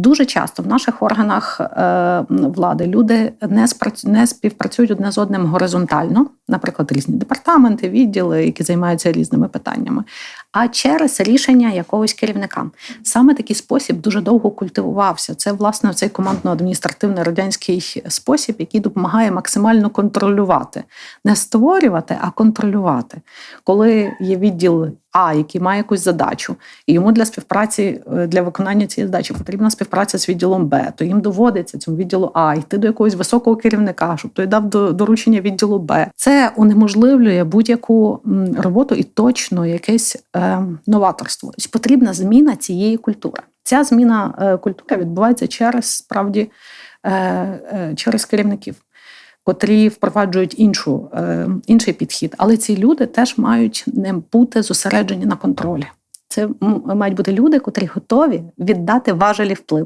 Дуже часто в наших органах е, влади люди не не співпрацюють одне з одним горизонтально, наприклад, різні департаменти, відділи, які займаються різними питаннями, а через рішення якогось керівника. Саме такий спосіб дуже довго культивувався. Це власне цей командно-адміністративний радянський спосіб, який допомагає максимально контролювати, не створювати, а контролювати. Коли є відділ А, який має якусь задачу, і йому для співпраці е, для виконання цієї задачі потрібна співпраця з відділом Б, то їм доводиться цьому відділу А йти до якогось високого керівника, щоб той дав до- доручення відділу Б. Це унеможливлює будь-яку роботу і точно якесь е, новаторство. Тобто потрібна зміна цієї культури. Ця зміна е, культури відбувається через справді е, е, через керівників. Котрі впроваджують іншу, е, інший підхід, але ці люди теж мають не бути зосереджені на контролі. Це мають бути люди, котрі готові віддати важелі впливу.